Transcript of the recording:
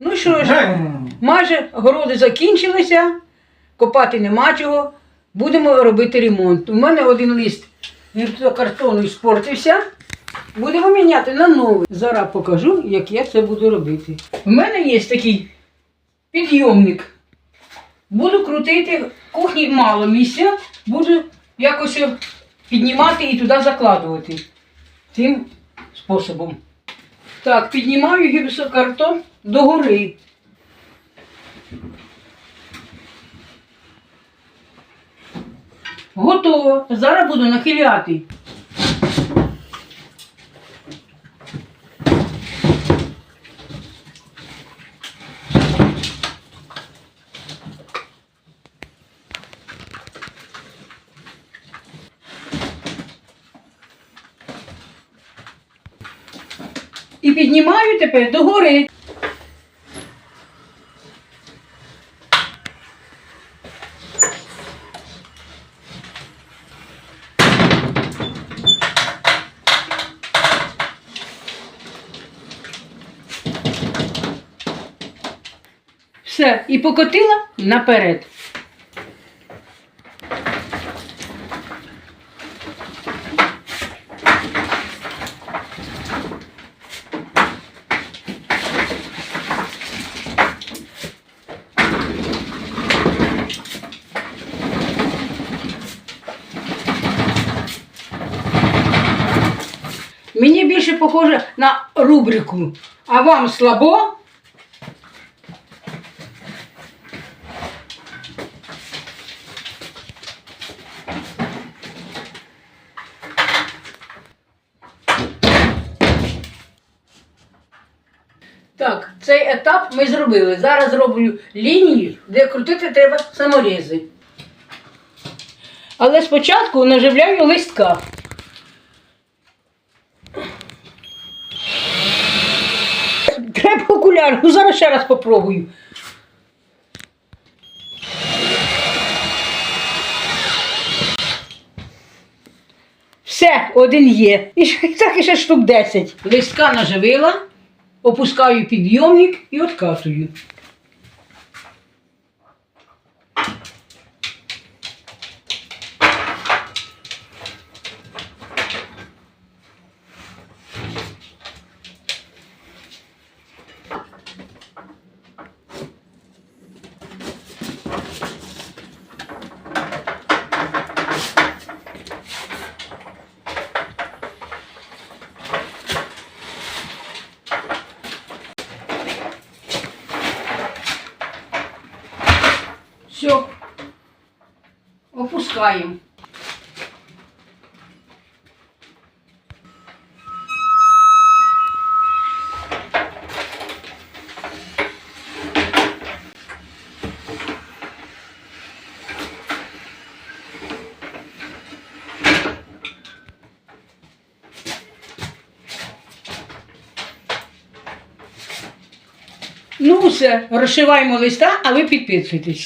Ну що ж, майже городи закінчилися, копати нема чого. Будемо робити ремонт. У мене один лист гіпсокартону спортився. Будемо міняти на новий. Зараз покажу, як я це буду робити. У мене є такий підйомник. Буду крутити, кухні мало місця, буду якось піднімати і туди закладувати. Цим способом. Так, піднімаю гіпсокартон догори. Готово. Зараз буду нахиляти. І піднімаю тепер догори. Все, і покотила наперед. Похоже на рубрику. А вам слабо? Так, цей етап ми зробили. Зараз зроблю лінію, де крутити треба саморізи. Але спочатку наживляю листка. Треба. Ну зараз ще раз попробую. Все, один є. І так і ще штук 10. Листка наживила, опускаю підйомник і откатую. Все. Опускаємо. Ну, все, розшиваємо листа, а ви підписуйтесь.